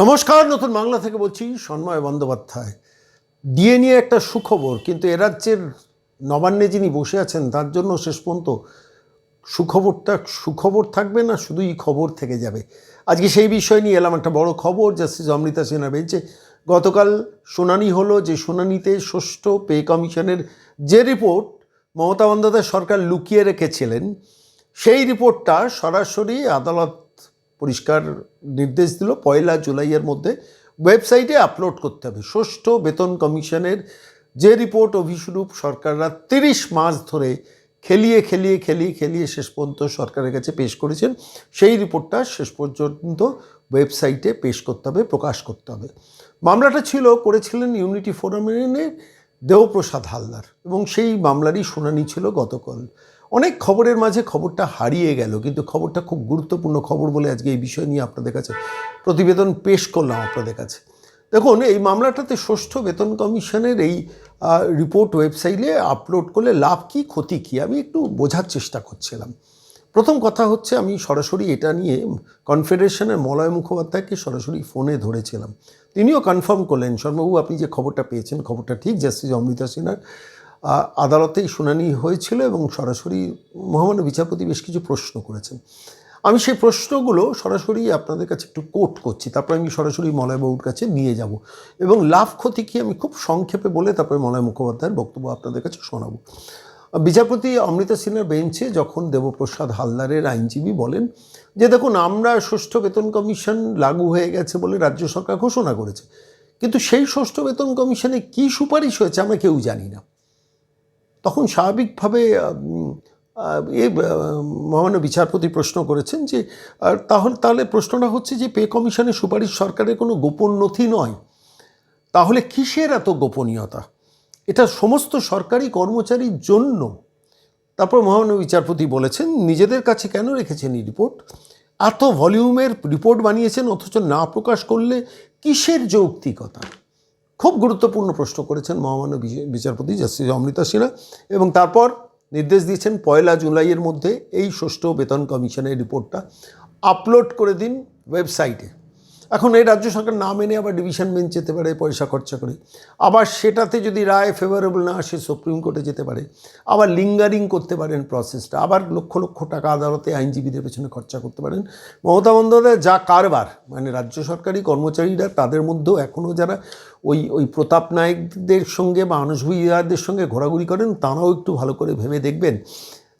নমস্কার, নতুন বাংলা থেকে বলছি সন্ময় বন্দ্যোপাধ্যায়। ডিএ নিয়ে একটা সুখবর, কিন্তু এ রাজ্যের নবান্নে যিনি বসে আছেন, তার জন্য শেষ পর্যন্ত সুখবরটা, সুখবর থাকবে না, শুধুই খবর থেকে যাবে। আজকে সেই বিষয় নিয়ে এলাম একটা বড় খবর, জাস্টিস অমৃতা সিনহা বেঞ্চে। গতকাল শুনানি হলো যে, শুনানিতে ষষ্ঠ পে কমিশনের যে রিপোর্ট মমতা বন্দ্যোপাধ্যায় সরকার লুকিয়ে রেখেছিলেন, সেই রিপোর্টটা সরাসরি আদালত পরিষ্কার নির্দেশ দিল। পয়লা জুলাইয়ের মধ্যে ওয়েবসাইটে আপলোড করতে হবে। ষষ্ঠ বেতন কমিশনের যে রিপোর্ট অভিস্বরূপ সরকাররা তিরিশ মাস ধরে খেলিয়ে খেলিয়ে খেলিয়ে খেলিয়ে শেষ পর্যন্ত সরকারের কাছে পেশ করেছেন, সেই রিপোর্টটা শেষ পর্যন্ত ওয়েবসাইটে পেশ করতে হবে, প্রকাশ করতে হবে। মামলাটা ছিল, করেছিলেন ইউনিটি ফোরামের দেবপ্রসাদ হালদার এবং সেই মামলারই শুনানি ছিল গতকাল। অনেক খবরের মাঝে খবরটা হারিয়ে গেল, কিন্তু খবরটা খুব গুরুত্বপূর্ণ খবর বলে আজকে এই বিষয় নিয়ে আপনাদের কাছে প্রতিবেদন পেশ করলাম আপনাদের কাছে। দেখুন, এই মামলাটাতে ষষ্ঠ বেতন কমিশনের এই রিপোর্ট ওয়েবসাইটে আপলোড করলে লাভ কী, ক্ষতি কি, আমি একটু বোঝার চেষ্টা করছিলাম। প্রথম কথা হচ্ছে, আমি সরাসরি এটা নিয়ে কনফেডারেশনের মলয় মুখোপাধ্যায়কে সরাসরি ফোনে ধরেছিলাম। তিনিও কনফার্ম করলেন শর্মাবু আপনি যে খবরটা পেয়েছেন, খবরটা ঠিক, জাস্টিস অমৃতা সিনহার আদালতেই শুনানি হয়েছিল এবং সরাসরি মহামান্য বিচারপতি বেশ কিছু প্রশ্ন করেছেন। আমি সেই প্রশ্নগুলো সরাসরি আপনাদের কাছে একটু কোট করছি, তারপর আমি সরাসরি মলয়বাবুর কাছে নিয়ে যাব এবং লাভ ক্ষতি কি আমি খুব সংক্ষেপে বলে তারপরে মলয় মুখোপাধ্যায়ের বক্তব্য আপনাদের কাছে শোনাবো। বিচারপতি অমৃতা সিনহার বেঞ্চে যখন দেবপ্রসাদ হালদারের আইনজীবী বলেন যে দেখুন, আমরা ষষ্ঠ বেতন কমিশন লাগু হয়ে গেছে বলে রাজ্য সরকার ঘোষণা করেছে, কিন্তু সেই ষষ্ঠ বেতন কমিশনে কী সুপারিশ হয়েছে আমরা কেউ জানি না। তখন স্বাভাবিকভাবে এ মহামান্য বিচারপতি প্রশ্ন করেছেন যে তাহলে তাহলে প্রশ্নটা হচ্ছে যে, পে কমিশনের সুপারিশ সরকারের কোনো গোপন নথি নয়। তাহলে কিসের এত গোপনীয়তা? এটা সমস্ত সরকারি কর্মচারীর জন্য। তারপর মহামান্য বিচারপতি বলেছেন, নিজেদের কাছে কেন রেখেছেন এই রিপোর্ট? এত ভলিউমের রিপোর্ট বানিয়েছেন, অথচ না প্রকাশ করলে কিসের যৌক্তিকতা? খুব গুরুত্বপূর্ণ প্রশ্ন করেছেন মহামান্য বিচ- বিচারপতি জাস্টিস অমৃতা সিনহা এবং তারপর নির্দেশ দিয়েছেন পয়লা জুলাইয়ের মধ্যে এই ষষ্ঠ বেতন কমিশনের রিপোর্টটা আপলোড করে দিন ওয়েবসাইটে। এখন এই রাজ্য সরকার না মেনে আবার ডিভিশন বেঞ্চ যেতে পারে, পয়সা খরচা করে। আবার সেটাতে যদি রায় ফেভারেবল না আসে, সুপ্রিম কোর্টে যেতে পারে। আবার লিঙ্গারিং করতে পারেন প্রসেসটা আবার লক্ষ লক্ষ টাকা আদালতে আইনজীবীদের পেছনে খরচা করতে পারেন। মমতা বন্দ্যোপাধ্যায়, যা কারবার মানে রাজ্য সরকারি কর্মচারীরা তাদের মধ্যেও এখনও যারা ওই ওই প্রতাপ নায়কদের সঙ্গে বা আনুষ সঙ্গে ঘোরাঘুরি করেন, তারাও একটু ভালো করে ভেবে দেখবেন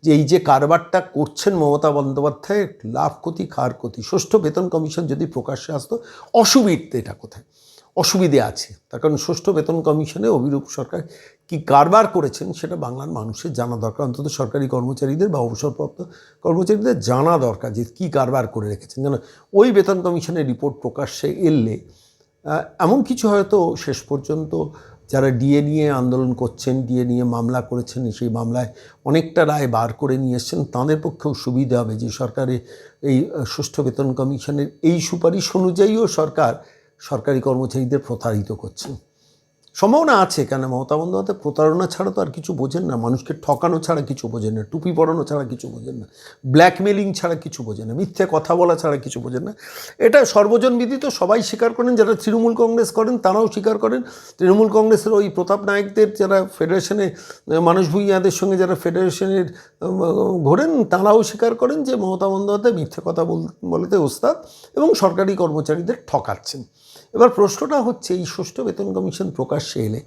যে এই যে কারবারটা করছেন মমতা বন্দ্যোপাধ্যায়ের লাভ ক্ষতি খার ক্ষতি, ষষ্ঠ বেতন কমিশন যদি প্রকাশ্যে আসতো, অসুবিধে এটা কোথায়? অসুবিধে আছে। তার কারণ ষষ্ঠ বেতন কমিশনে অভিরূপ সরকার কি কারবার করেছেন সেটা বাংলার মানুষের জানা দরকার। অন্তত সরকারি কর্মচারীদের বা অবসরপ্রাপ্ত কর্মচারীদের জানা দরকার যে কী কারবার করে রেখেছেন। যেন ওই বেতন কমিশনের রিপোর্ট প্রকাশ্যে এলে এমন কিছু হয়তো শেষ পর্যন্ত যারা ডিএ নিয়ে আন্দোলন করছেন, ডিএ নিয়ে মামলা করেছেন, সেই মামলায় অনেকটা রায় বার করে নিয়ে এসছেন। তাঁদের পক্ষেও সুবিধা হবে যে সরকারে এই সুষ্ঠু বেতন কমিশনের এই সুপারিশ অনুযায়ীও সরকার সরকারি কর্মচারীদের প্রতারিত করছেন সম্ভাবনা আছে কেন মমতা বন্দ্যোপাধ্যায় প্রতারণা ছাড়া তো আর কিছু বোঝেন না, মানুষকে ঠকানো ছাড়া কিছু বোঝেন না, টুপি পরানো ছাড়া কিছু বোঝেন না ব্ল্যাকমেলিং ছাড়া কিছু বোঝেন না, মিথ্যে কথা বলা ছাড়া কিছু বোঝেন না। এটা সর্বজন বিদিত, সবাই স্বীকার করেন, যারা তৃণমূল কংগ্রেস করেন তারাও স্বীকার করেন। তৃণমূল কংগ্রেসের ওই প্রতাপ নায়কদের যারা ফেডারেশনে মানুষ ভূঁইয়াদের সঙ্গে যারা ফেডারেশনের ঘোরেন, তারাও স্বীকার করেন যে মমতা বন্দ্যোপাধ্যায় মিথ্যে কথা বল- বলতে ওস্তাদ এবং সরকারি কর্মচারীদের ঠকাচ্ছেন। এবার প্রশ্নটা হচ্ছে, এই ষষ্ঠ বেতন কমিশন প্রকাশ্যে এলে,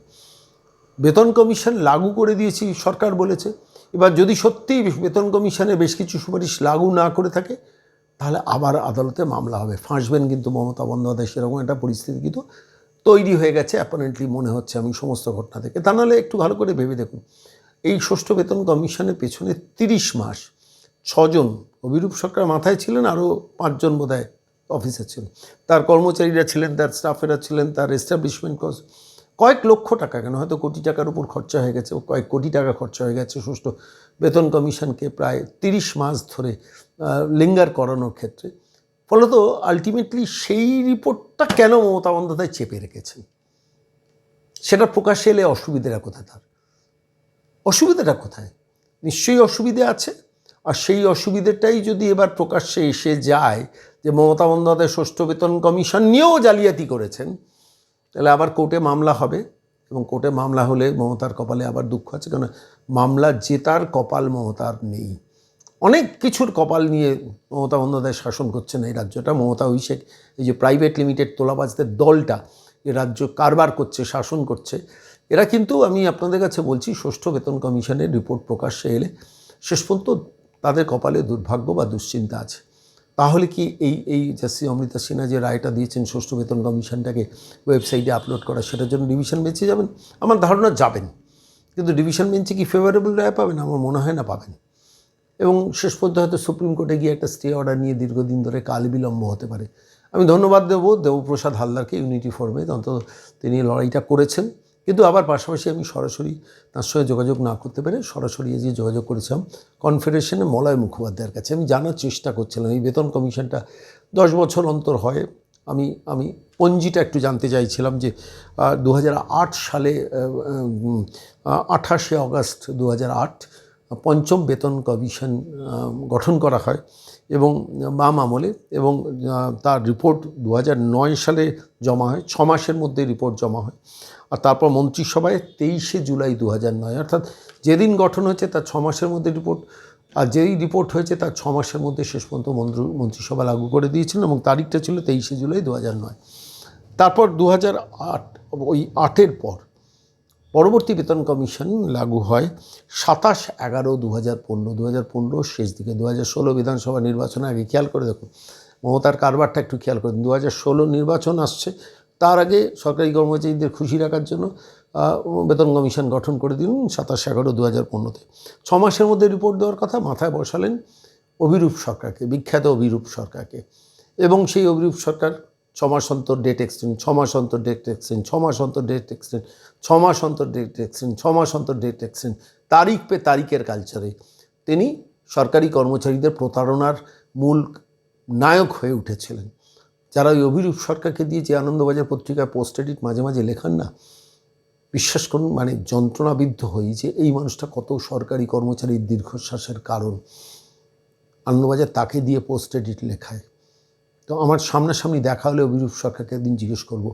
বেতন কমিশন লাগু করে দিয়েছি, সরকার বলেছে। এবার যদি সত্যিই বেতন কমিশনে বেশ কিছু সুপারিশ লাগু না করে থাকে, তাহলে আবার আদালতে মামলা হবে। ফাঁসবেন কিন্তু মমতা বন্দ্যোপাধ্যায়, সেরকম একটা পরিস্থিতি কিন্তু তৈরি হয়ে গেছে অ্যাপারেন্টলি মনে হচ্ছে আমি সমস্ত ঘটনা থেকে। তা নাহলে একটু ভালো করে ভেবে দেখুন, এই ষষ্ঠ বেতন কমিশনের পেছনে তিরিশ মাস, ছজন, অভিরূপ সরকার মাথায় ছিলেন, আরও পাঁচজন বোধহয় অফিসার ছিলেন তার কর্মচারীরা ছিলেন, তার স্টাফেরা ছিলেন, তার এস্টাবলিশমেন্ট কস্ট কয়েক লক্ষ টাকা কেন? হয়তো কোটি টাকার উপর খরচা হয়ে গেছে, কয়েক কোটি টাকা খরচা হয়ে গেছে ষষ্ঠ বেতন কমিশনকে প্রায় তিরিশ মাস ধরে লিঙ্গার করানোর ক্ষেত্রে। ফলত আলটিমেটলি সেই রিপোর্টটা কেন মমতা বন্দ্যোপাধ্যায় চেপে রেখেছেন? সেটা প্রকাশ্যে এলে অসুবিধাটা কোথায় তার? অসুবিধাটা কোথায়? নিশ্চয়ই অসুবিধে আছে। আর সেই অসুবিধেটাই যদি এবার প্রকাশ্যে এসে যায় যে মমতা বন্দ্যোপাধ্যায় ষষ্ঠ বেতন কমিশন নিয়েও জালিয়াতি করেছেন, তাহলে আবার কোর্টে মামলা হবে এবং কোর্টে মামলা হলে মমতার কপালে আবার দুঃখ আছে কারণ মামলা জেতার কপাল মমতার নেই। অনেক কিছুর কপাল নিয়ে মমতা বন্দ্যোপাধ্যায় শাসন করছেন এই রাজ্যটা। মমতা অভিষেক, এই যে প্রাইভেট লিমিটেড তোলাবাজদের দলটা, এ রাজ্য কারবার করছে, শাসন করছে, এরা কিন্তু আমি আপনাদের কাছে বলছি, ষষ্ঠ বেতন কমিশনের রিপোর্ট প্রকাশ্যে এলে শেষ পর্যন্ত তাদের কপালে দুর্ভাগ্য বা দুশ্চিন্তা আছে। তাহলে কি এই এই জাস্টি অমৃতা সিনহা যে রায়টা দিয়েছেন ষষ্ঠ বেতন কমিশনটাকে ওয়েবসাইটে আপলোড করা, সেটার জন্য ডিভিশন বেঁচে যাবেন? আমার ধারণা যাবেন। কিন্তু ডিভিশন বেঞ্চে কি ফেভারেবল রায় পাবেন? আমার মনে হয় না পাবেন। এবং শেষ পর্যন্ত হয়তো সুপ্রিম কোর্টে গিয়ে একটা স্টে অর্ডার নিয়ে দীর্ঘদিন ধরে কাল বিলম্ব হতে পারে। আমি ধন্যবাদ দেবো দেবপ্রসাদ হালদারকে ইউনিটি ফর্মে অন্তত তিনি লড়াইটা করেছেন। কিন্তু আবার পাশাপাশি আমি সরাসরি তার সঙ্গে যোগাযোগ না করতে পেরে সরাসরি যে যোগাযোগ করেছিলাম কনফেডারেশনে মলয় মুখোপাধ্যায়ের কাছে। আমি জানার চেষ্টা করছিলাম, এই বেতন কমিশনটা দশ বছর অন্তর হয়। আমি আমি পঞ্জিটা একটু জানতে চাইছিলাম যে দু হাজার আট সালে আঠাশে আগস্ট দু পঞ্চম বেতন কমিশন গঠন করা হয়। এবং বাম আমলে এবং তার রিপোর্ট দু সালে জমা হয়, ছ মাসের মধ্যে রিপোর্ট জমা হয়। আর তারপর মন্ত্রিসভায় তেইশে জুলাই দু নয়, অর্থাৎ যেদিন গঠন হয়েছে তার ছ মাসের মধ্যে রিপোর্ট আর যেই রিপোর্ট হয়েছে তার ছ মাসের মধ্যে শেষ পর্যন্ত মন্ত্র, মন্ত্রিসভা লাগু করে দিয়েছিলেন এবং তারিখটা ছিল তেইশে জুলাই দু নয়। তারপর দু আট, ওই আটের পর পরবর্তী বেতন কমিশন লাগু হয় সাতাশ এগারো দু হাজার পনেরো। দু হাজার পনেরোর শেষ দিকে দু হাজার ষোলো বিধানসভা নির্বাচনের আগে খেয়াল করে দেখুন, মমতার কারবারটা একটু খেয়াল করুন দু হাজার ষোলো নির্বাচন আসছে, তার আগে সরকারি কর্মচারীদের খুশি রাখার জন্য বেতন কমিশন গঠন করে দিন সাতাশ এগারো দু হাজার পনেরোতে। ছ মাসের মধ্যে রিপোর্ট দেওয়ার কথা মাথায় বসালেন অভিরূপ সরকারকে, বিখ্যাত অভিরূপ সরকারকে। এবং সেই অভিরূপ সরকার ছ মাস অন্তর ডেট এক্সটেন্ড ছমাস অন্তর ডেট এক্সটেন্ড ছ মাস অন্তর ডেট এক্সটেন্ড ছ মাস অন্তর ডেট এক্সটেন্ড ছ মাস অন্তর ডেট এক্সটেন্ড তারিখ পে তারিখের কালচারে তিনি সরকারি কর্মচারীদের প্রতারণার মূল নায়ক হয়ে উঠেছিলেন। যারা ওই অভিরূপ সরকারকে দিয়ে যে আনন্দবাজার পত্রিকায় পোস্ট এডিট মাঝে মাঝে লেখান না, বিশ্বাস করুন মানে যন্ত্রণাবিদ্ধ হই যে এই মানুষটা কত সরকারি কর্মচারীর দীর্ঘশ্বাসের কারণ। আনন্দবাজার তাকে দিয়ে পোস্ট এডিট লেখায়। তো আমার সামনাসামনি দেখা হলে অভিরূপ সরকারকে একদিন জিজ্ঞেস করব,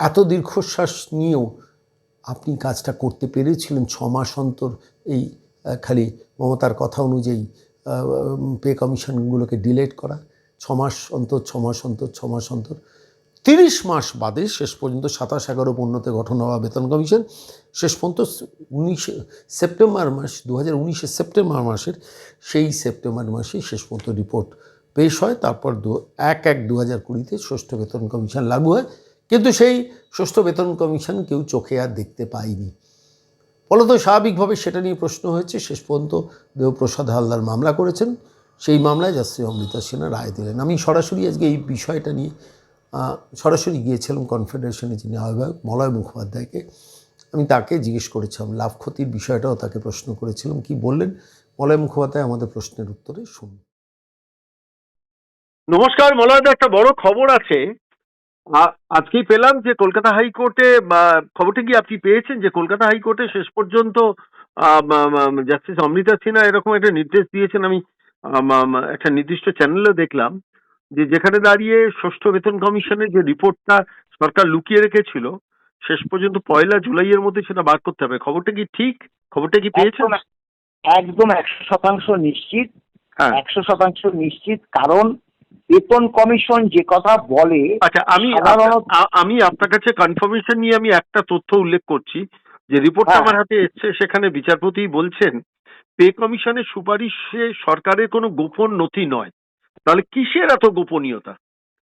এত দীর্ঘশ্বাস নিয়েও আপনি কাজটা করতে পেরেছিলেন? ছ মাস অন্তর এই খালি মমতার কথা অনুযায়ী পে কমিশনগুলোকে ডিলেট করা, ছ মাস অন্তর, ছ মাস অন্তর, ছ মাস অন্তর, তিরিশ মাস বাদে শেষ পর্যন্ত সাতাশ এগারো পণ্যতে গঠন হওয়া বেতন কমিশন, শেষ পর্যন্ত উনিশে সেপ্টেম্বর মাস, দু হাজার সেপ্টেম্বর মাসের সেই সেপ্টেম্বর মাসে শেষ পর্যন্ত রিপোর্ট পেশ হয়, তারপর দু, এক এক দু হাজার কুড়িতে ষষ্ঠ বেতন কমিশন লাগু হয়। কিন্তু সেই ষষ্ঠ বেতন কমিশন কেউ চোখে আর দেখতে পায়নি। ফলত স্বাভাবিকভাবে সেটা নিয়ে প্রশ্ন হয়েছে। শেষ পর্যন্ত দেবপ্রসাদ হালদার মামলা করেছেন। সেই মামলায় যাশ্রী অমৃতা সিনহা রায় দিলেন। আমি সরাসরি আজকে এই বিষয়টা নিয়ে সরাসরি গিয়েছিলাম কনফেডারেশনের যিনি আহ্বায়ক মলয় মুখোপাধ্যায়কে। আমি তাকে জিজ্ঞেস করেছিলাম, লাভ ক্ষতির বিষয়টাও তাকে প্রশ্ন করেছিলাম, কি বললেন? মলয় মুখোপাধ্যায় আমাদের প্রশ্নের উত্তরে শুনুন। নমস্কার মলয়দা একটা বড় খবর আছে। আজকেই পেলাম যে কলকাতা হাইকোর্টে খবরটা কি আপনি পেয়েছেন যে কলকাতা হাইকোর্টে শেষ পর্যন্ত জাস্টিস অমৃতা সিনহা এরকম একটা নির্দেশ দিয়েছেন আমি একটা নির্দিষ্ট চ্যানেলে দেখলাম যে যেখানে দাঁড়িয়ে ষষ্ঠ বেতন কমিশনের যে রিপোর্টটা সরকার লুকিয়ে রেখেছিল শেষ পর্যন্ত পয়লা জুলাইয়ের মধ্যে সেটা বার করতে হবে। খবরটা কি ঠিক? খবরটা কি পেয়েছেন? একদম একদম একশো শতাংশ নিশ্চিত। হ্যাঁ। একশো শতাংশ নিশ্চিত কারণ বেতন কমিশন যে কথা বলে আচ্ছা আমি আমি আপনার কাছে কনফার্মেশন নিয়ে আমি একটা তথ্য উল্লেখ করছি। যে রিপোর্টটা হ্যাঁ। আমার হাতে এসছে সেখানে বিচারপতি বলছেন পে কমিশনের সুপারিশে সরকারের কোনো গোপন নথি নয়। তাহলে কিসের এত গোপনীয়তা?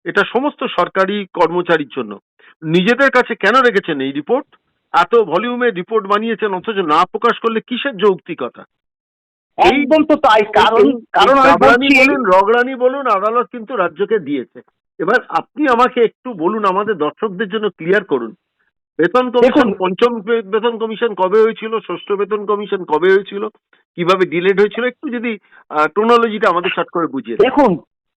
এটা সমস্ত সরকারি কর্মচারীর জন্য। নিজেদের কাছে কেন রেখেছেন এই রিপোর্ট এত ভলিউমে রিপোর্ট বানিয়েছেন অথচ না প্রকাশ করলে কিসের যৌক্তিকতা? একদম তো তাই। কারণ কারণ রগড়ানি বলুন আদালত কিন্তু রাজ্যকে দিয়েছে। এবার আপনি আমাকে একটু বলুন আমাদের দর্শকদের জন্য ক্লিয়ার করুন। বেতন কমিশন পঞ্চম বেতন কমিশন কবে হয়েছিল ষষ্ঠ বেতন কমিশন কবে হয়েছিল কীভাবে ডিলেট হয়েছিল একটু যদি টোনোলজিটা আমাদের শর্ট করে বুঝিয়ে দেখুন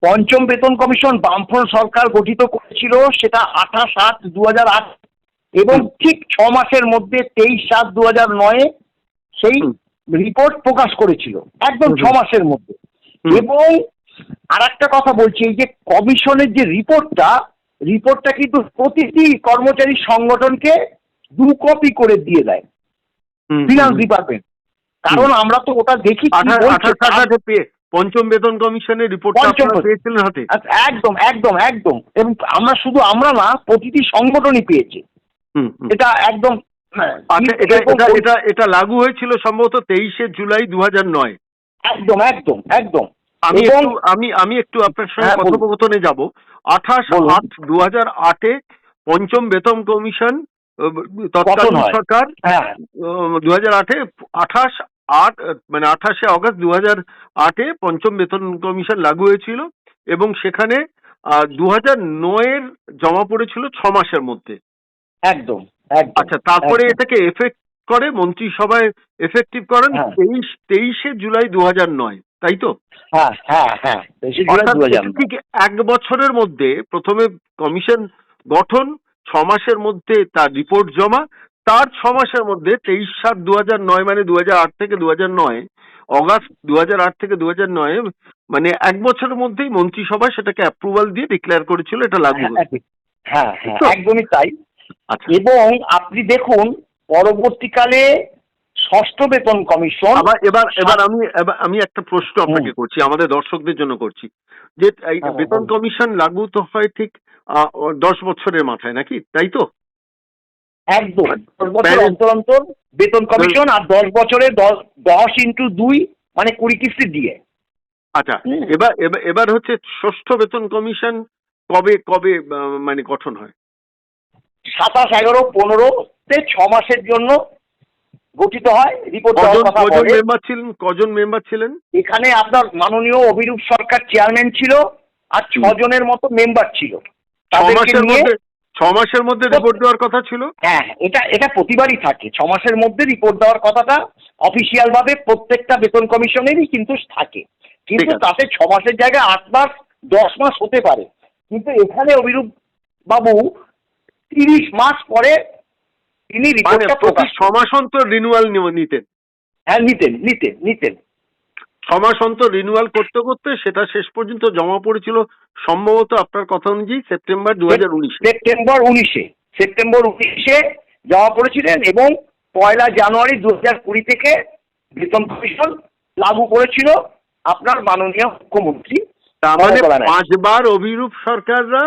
পঞ্চম বেতন কমিশন বামফ্রন্ট সরকার গঠিত করেছিল সেটা আঠাশ সাত দু হাজার আট। এবং ঠিক ছ মাসের মধ্যে তেইশ সাত দু হাজার নয়ে সেই। রিপোর্ট প্রকাশ করেছিল একদম। ছ মাসের মধ্যে। এবং আর একটা কথা বলছি এই যে কমিশনের যে রিপোর্টটা রিপোর্টটা কিন্তু প্রতিটি কর্মচারী সংগঠনকে দু কপি করে দিয়ে দেয়। ফিনান্স ডিপার্টমেন্ট কারণ আমরা তো ওটা দেখি পঞ্চম বেতন কমিশনের রিপোর্টটা বেতন। পেয়েছিলেন হাতে? আচ্ছা, একদম একদম একদম। এবং আমরা শুধু আমরা না প্রতিটি সংগঠনই পেয়েছে। এটা একদম আচ্ছা এটা এটা বল- এটা এটা লাগু হয়েছিল সম্ভবত তেইশে জুলাই দু নয়। একদম একদম একদম। আমি একটু আমি আমি একটু আপনার সঙ্গে হ্যাঁ, কথোপকথনে যাব। আঠাশ। আট দু হাজার আটে পঞ্চম বেতন কমিশন তৎকালীন সরকার হ্যাঁ। দু হাজার আটে আঠাশ আট মানে আঠাশে অগস্ট দু হাজার আটে পঞ্চম বেতন কমিশন লাগু হয়েছিল এবং সেখানে দু হাজার নয়ের জমা পড়েছিল ছ মাসের মধ্যে। একদম। আচ্ছা তারপরে এটাকে এফেক্ট করে মন্ত্রিসভায় এফেক্টিভ করেন হ্যাঁ। তেইশ তেইশে জুলাই দু হাজার নয় তাই তো? হ্যাঁ হ্যাঁ হ্যাঁ ঠিক এক বছরের মধ্যে প্রথমে কমিশন গঠন ছ মাসের মধ্যে তার রিপোর্ট জমা তার ছ মাসের মধ্যে তেইশ সাত দু হাজার নয় মানে দু হাজার আট থেকে দু হাজার নয় অগাস্ট দু হাজার আট থেকে দু হাজার নয় মানে এক বছরের মধ্যেই মন্ত্রিসভা সেটাকে অ্যাপ্রুভাল দিয়ে ডিক্লেয়ার করেছিল এটা লাগু হ্যাঁ? একদমই তাই। এবং আপনি দেখুন পরবর্তীকালে ষষ্ঠ বেতন কমিশন আবার এবার এবার আমি আমি একটা প্রশ্ন আপনাকে করছি আমাদের দর্শকদের জন্য করছি। যে এই হ্যাঁ, বেতন কমিশন লাগু তো হয় ঠিক দশ বছরের মাথায় নাকি? তাই তো? একদম। দশ বছর অন্তর অন্তর বেতন কমিশন আর দশ বছরে দশ দশ ইন্টু দুই মানে কুড়ি কিস্তি দিয়ে। আচ্ছা এবার এবার হচ্ছে ষষ্ঠ বেতন কমিশন কবে কবে মানে গঠন হয়? সাতাশ এগারো পনেরো তে ছ মাসের জন্য গঠিত হয়। রিপোর্ট কজন মেম্বার ছিলেন? কজন মেম্বার ছিলেন? এখানে আপনার মাননীয় অভিরূপ সরকার চেয়ারম্যান ছিল আর ছজনের মতো মেম্বার ছিল। ছ তাদেরকে মাসের নিয়ে মধ্যে ছ মাসের মধ্যে রিপোর্ট দেওয়ার কথা ছিল? হ্যাঁ এটা এটা প্রতিবারই থাকে। ছ মাসের মধ্যে রিপোর্ট দেওয়ার কথাটা অফিসিয়াল ভাবে প্রত্যেকটা বেতন কমিশনেরই কিন্তু থাকে। কিন্তু। তাতে ছ মাসের জায়গায় আট মাস দশ মাস হতে পারে। কিন্তু এখানে অভিরূপ বাবু তিরিশ মাস পরে তিনি মানে রিপোর্টটা প্রকাশ ছ অন্তর রিনুয়াল নিতেন। হ্যাঁ নিতেন নিতেন নিতেন। ছ অন্তর রিনুয়াল করতে করতে সেটা শেষ পর্যন্ত জমা পড়েছিল সম্ভবত আপনার কথা অনুযায়ী সেপ্টেম্বর দু হাজার উনিশে সেপ্টেম্বর উনিশে সেপ্টেম্বর উনিশে জমা পড়েছিলেন এবং পয়লা জানুয়ারি দু হাজার কুড়ি থেকে বেতন কমিশন লাগু করেছিল আপনার মাননীয় মুখ্যমন্ত্রী তার মানে পাঁচবার অভিরূপ সরকাররা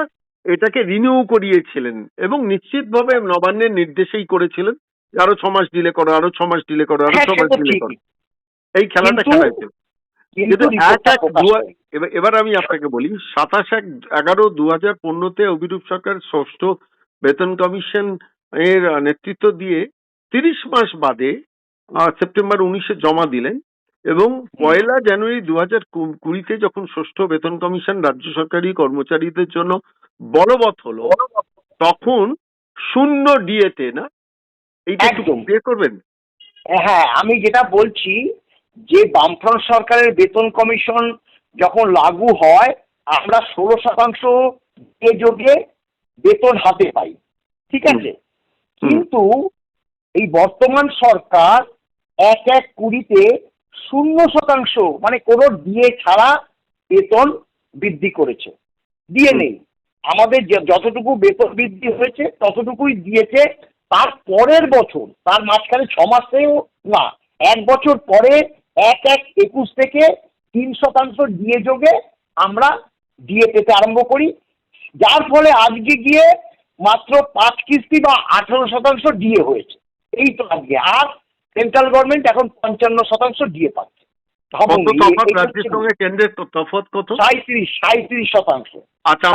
এটাকে রিনিউ করিয়েছিলেন এবং নিশ্চিতভাবে নবান্নের নির্দেশেই করেছিলেন আরও ছ মাস ডিলে করো আরও ছ মাস ডিলে করো আরও হ্যাঁ ছ মাস ডিলে করো। এই খেলাটা কিন্তু- খেলা কিন্তু এক এক। এবার আমি আপনাকে বলি সাতাশ এক এগারো দু হাজার পনেরোতে অভিরূপ সরকার ষষ্ঠ বেতন কমিশন এর নেতৃত্ব দিয়ে তিরিশ মাস বাদে সেপ্টেম্বর উনিশে জমা দিলেন। এবং পয়লা জানুয়ারি দু হাজার কুড়িতে যখন ষষ্ঠ বেতন কমিশন রাজ্য সরকারি কর্মচারীদের জন্য বলবৎ হলো তখন শূন্য ডিএতে না? এইটা একটু। ক্লিয়ার করবেন? হ্যাঁ আমি যেটা বলছি যে বামফ্রন্ট সরকারের বেতন কমিশন যখন লাগু হয় আমরা ষোলো শতাংশ এ যোগে বেতন হাতে পাই। ঠিক আছে? কিন্তু এই বর্তমান সরকার এক এক কুড়িতে শূন্য শতাংশ মানে কোনো দিয়ে ছাড়া বেতন বৃদ্ধি করেছে। দিয়ে নেই। আমাদের যতটুকু বেতন বৃদ্ধি হয়েছে ততটুকুই দিয়েছে। তার পরের বছর তার মাঝখানে ছ মাসেও না এক বছর পরে এক এক একুশ থেকে তিন শতাংশ দিয়ে যোগে আমরা দিয়ে পেতে আরম্ভ করি। যার ফলে আজকে গিয়ে মাত্র পাঁচ কিস্তি বা আঠারো শতাংশ দিয়ে হয়েছে। এই তো আজকে। আর সেন্ট্রাল গভর্নমেন্ট এখন পঞ্চান্ন শতাংশ দিয়ে পাচ্ছে। আচ্ছা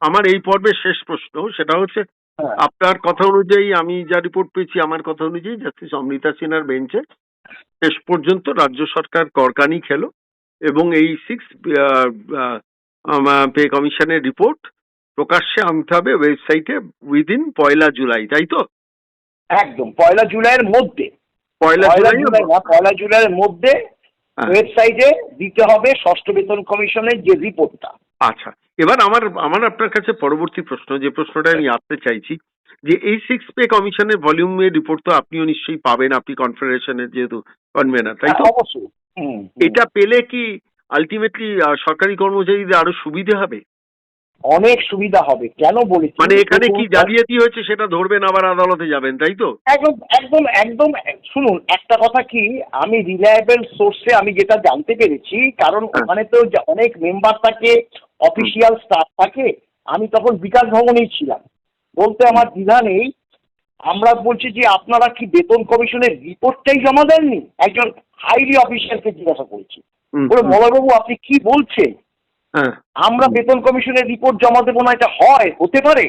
আমার এই পর্বের শেষ প্রশ্ন সেটা হচ্ছে হ্যাঁ। আপনার কথা অনুযায়ী আমি যা রিপোর্ট পেয়েছি আমার কথা অনুযায়ী জাস্টিস অমৃতা সিনহার বেঞ্চে শেষ পর্যন্ত রাজ্য সরকার করকানি খেলো এবং এই সিক্স পে কমিশনের রিপোর্ট প্রকাশ্যে আনতে হবে ওয়েবসাইটে উইদিন পয়লা জুলাই তাই তো? একদম পয়লা জুলাইয়ের মধ্যে। পয়লা জুলাই পয়লা জুলাইয়ের মধ্যে হ্যাঁ। ওয়েবসাইটে দিতে হবে ষষ্ঠ বেতন কমিশনের যে রিপোর্টটা। আচ্ছা এবার আমার আমার আপনার কাছে পরবর্তী প্রশ্ন যে প্রশ্নটা আমি আসতে চাইছি যে এই সিক্স পে কমিশনের ভলিউমের রিপোর্ট তো আপনিও নিশ্চয়ই পাবেন আপনি কনফেডারেশনের যেহেতু কনভেনার তাই তো? হ্যাঁ, অবশ্যই। এটা পেলে কি আলটিমেটলি সরকারি কর্মচারীদের আরও সুবিধে হবে? অনেক সুবিধা হবে। কেন বলেছি? মানে এখানে কি জালিয়াতি হয়েছে সেটা ধরবেন আবার আদালতে যাবেন তাই তো? একদম একদম একদম শুনুন একটা কথা কি আমি রিলায়েবল সোর্সে আমি যেটা জানতে পেরেছি কারণ হ্যাঁ। ওখানে তো অনেক মেম্বার থাকে অফিসিয়াল স্টাফ থাকে আমি তখন বিকাশ ভবনেই ছিলাম। বলতে আমার দ্বিধা নেই আমরা বলছি যে আপনারা কি বেতন কমিশনের রিপোর্টটাই জমা দেননি? একজন হাইলি অফিসিয়ালকে জিজ্ঞাসা করেছি। বলে হুম, আপনি কি বলছেন? আমরা বেতন কমিশনের রিপোর্ট জমা দেবো না এটা হয় হতে পারে।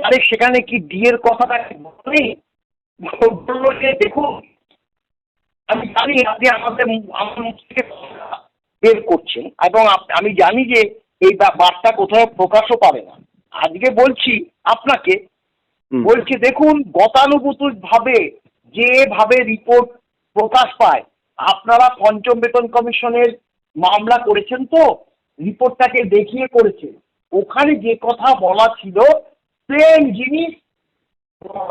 তাহলে সেখানে কি ডি এর কথাটা নেই? বলল যে দেখুন আমি জানি আপনি আমাদের আমার মুখ থেকে বের করছেন এবং আমি জানি যে এই বার্তা কোথাও প্রকাশও পাবে না। আজকে বলছি আপনাকে বলছি দেখুন গতানুগতিক ভাবে যেভাবে রিপোর্ট প্রকাশ পায় আপনারা পঞ্চম বেতন কমিশনের মামলা করেছেন তো? রিপোর্টটাকে দেখিয়ে করেছে। ওখানে যে কথা বলা ছিল সেম জিনিস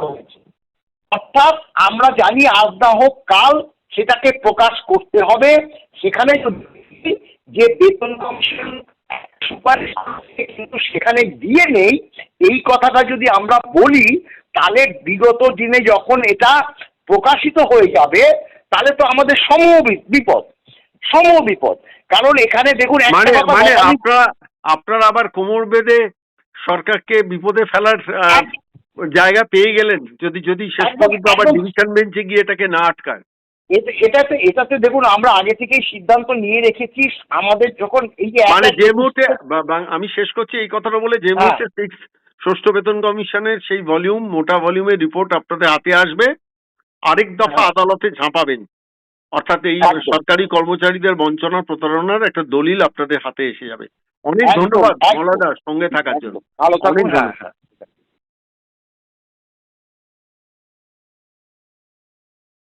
হয়েছে। অর্থাৎ আমরা জানি আজ না হোক কাল সেটাকে প্রকাশ করতে হবে। সেখানে যে বেতন কমিশন কিন্তু সেখানে দিয়ে নেই, এই কথাটা যদি আমরা বলি, তাহলে বিগত দিনে যখন এটা প্রকাশিত হয়ে যাবে, তাহলে তো আমাদের সমূহ বিপদ। সমূহ বিপদ। কারণ এখানে দেখুন মানে মানে আপনারা আপনারা আবার কোমর বেঁধে সরকারকে বিপদে ফেলার জায়গা পেয়ে গেলেন। যদি যদি শেষ পর্যন্ত আবার ডিভিশন বেঞ্চে গিয়ে এটাকে না আটকায়। এটাতে এটাতে দেখুন আমরা আগে থেকেই সিদ্ধান্ত নিয়ে রেখেছি। আমাদের যখন এই যে মানে যে মুহূর্তে আমি শেষ করছি এই কথাটা বলে যে হ্যাঁ। মুহূর্তে সিক্স ষষ্ঠ বেতন কমিশনের সেই ভলিউম মোটা ভলিউমের রিপোর্ট আপনাদের হাতে আসবে। আরেক দফা হ্যাঁ। আদালতে ঝাঁপাবেন। অর্থাৎ এই সরকারি কর্মচারীদের বঞ্চনা প্রতারণার একটা দলিল আপনাদের হাতে এসে যাবে। অনেক ধন্যবাদ। সঙ্গে থাকার জন্য। ভালো থাকুন অনেক ধন্যবাদ। হ্যাঁ।